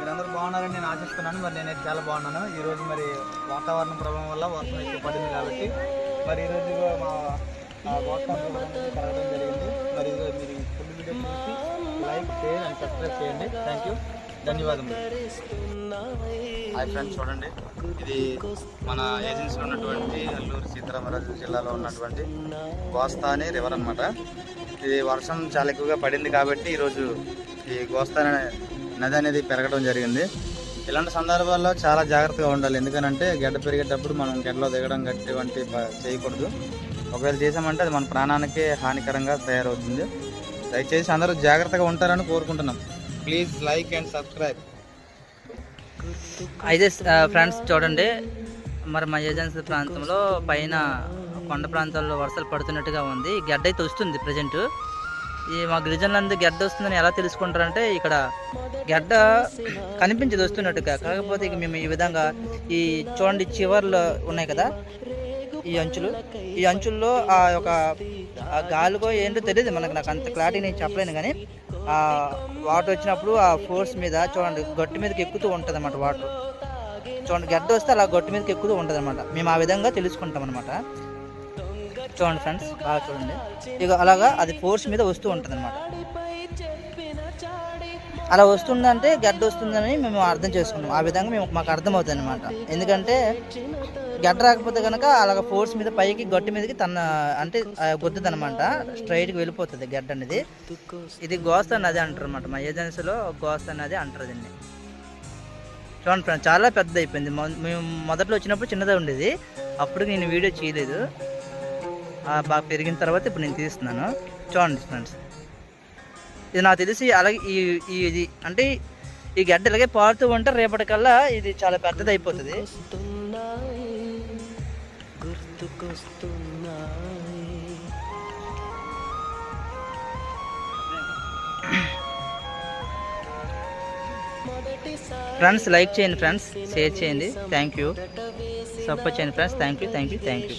మీరందరూ బాగున్నారని నేను ఆశిస్తున్నాను. మరి నేనైతే చాలా బాగున్నాను. ఈరోజు మరి వాతావరణ ప్రభావం వల్ల వర్షం ఎక్కువ పడింది కాబట్టి మరి ఈరోజు మా ఆ కలగడం జరిగింది. మరి మీరు ఈ ఫుల్ వీడియో చూసి లైక్ షేర్ అండ్ సబ్స్క్రైబ్ చేయండి. Thank you. ధన్యవాదములు. హాయ్ ఫ్రెండ్స్ చూడండి. ఇది మన ఏజెన్సీలో ఉన్నటువంటి అల్లూరు సీతారామరాజు జిల్లాలో ఉన్నటువంటి గోస్తాని రివర్ అన్నమాట. ఇది వర్షం చాలా ఎక్కువగా పడింది కాబట్టి ఈరోజు ఈ గోస్తాని నది అనేది పెరగడం జరిగింది. ఇలాంటి సందర్భాల్లో చాలా జాగ్రత్తగా ఉండాలి. ఎందుకనంటే గడ్డ పెరిగేటప్పుడు మనం గడ్డలో దిగడం గట్టి వంటి చేయకూడదు. ఒకవేళ చేసామంటే అది మన ప్రాణానికి హానికరంగా తయారవుతుంది. దయచేసి అందరూ జాగ్రత్తగా ఉంటారని కోరుకుంటున్నాం. Please like and subscribe. అయితే ఫ్రెండ్స్ చూడండి. మరి మా ఏజెన్సీ ప్రాంతంలో పైన కొండ ప్రాంతాల్లో వర్షాలు పడుతున్నట్టుగా ఉంది. గడ్డ అయితే వస్తుంది ప్రజెంట్. ఈ మా గిరిజనులందు గడ్డ వస్తుందని ఎలా తెలుసుకుంటారంటే ఇక్కడ గడ్డ కనిపించదు వస్తున్నట్టుగా. కాకపోతే ఇక మేము ఈ విధంగా ఈ చూడండి చివర్లు ఉన్నాయి కదా ఈ అంచులు. ఈ అంచుల్లో ఆ యొక్క గాలికో ఏంటో తెలియదు మనకు నాకు అంత క్లారిటీ నేను చెప్పలేను కానీ ఆ వాటర్ వచ్చినప్పుడు ఆ ఫోర్స్ మీద చూడండి గట్టి మీదకి ఎక్కుతూ ఉంటుంది అన్నమాట వాటర్. చూడండి గడ్డ వస్తే అలా గట్టి మీదకి ఎక్కుతూ ఉంటుంది అనమాట మేము ఆ విధంగా తెలుసుకుంటాం అనమాట చూడండి ఫ్రెండ్స్ బాగా చూడండి. ఇక అలాగా అది ఫోర్స్ మీద వస్తూ ఉంటుంది అనమాట అలా వస్తుందంటే గడ్డ వస్తుందని మేము అర్థం చేసుకున్నాం. ఆ విధంగా మేము మాకు అర్థమవుతుంది అనమాట ఎందుకంటే గడ్డ రాకపోతే కనుక అలాగ ఫోర్స్ మీద పైకి గట్టి మీదకి తన అంటే గుద్దుది అనమాట స్ట్రైట్కి వెళ్ళిపోతుంది గడ్డ అనేది. ఇది గోస్తా నది అంటారు అనమాట మా ఏజెన్సీలో గోస్తా నది అంటారు దీన్ని. చూడండి ఫ్రెండ్స్ చాలా పెద్ద అయిపోయింది మొ- మేము మొదట్లో వచ్చినప్పుడు చిన్నదే ఉండేది. అప్పుడు నేను వీడియో చేయలేదు. బాగా పెరిగిన తర్వాత ఇప్పుడు నేను తీస్తున్నాను. చూడండి ఫ్రెండ్స్. ఇది నాకు తెలిసి అలాగే ఈ ఇది అంటే ఈ గడ్డ ఇలాగే పారుతూ ఉంటే రేపటికల్లా ఇది చాలా పెద్దది అయిపోతుంది ఫ్రెండ్స్ లైక్ చేయండి ఫ్రెండ్స్ షేర్ చేయండి. థ్యాంక్ యూ సపోర్ట్ చేయండి friends. Thank you thank you thank you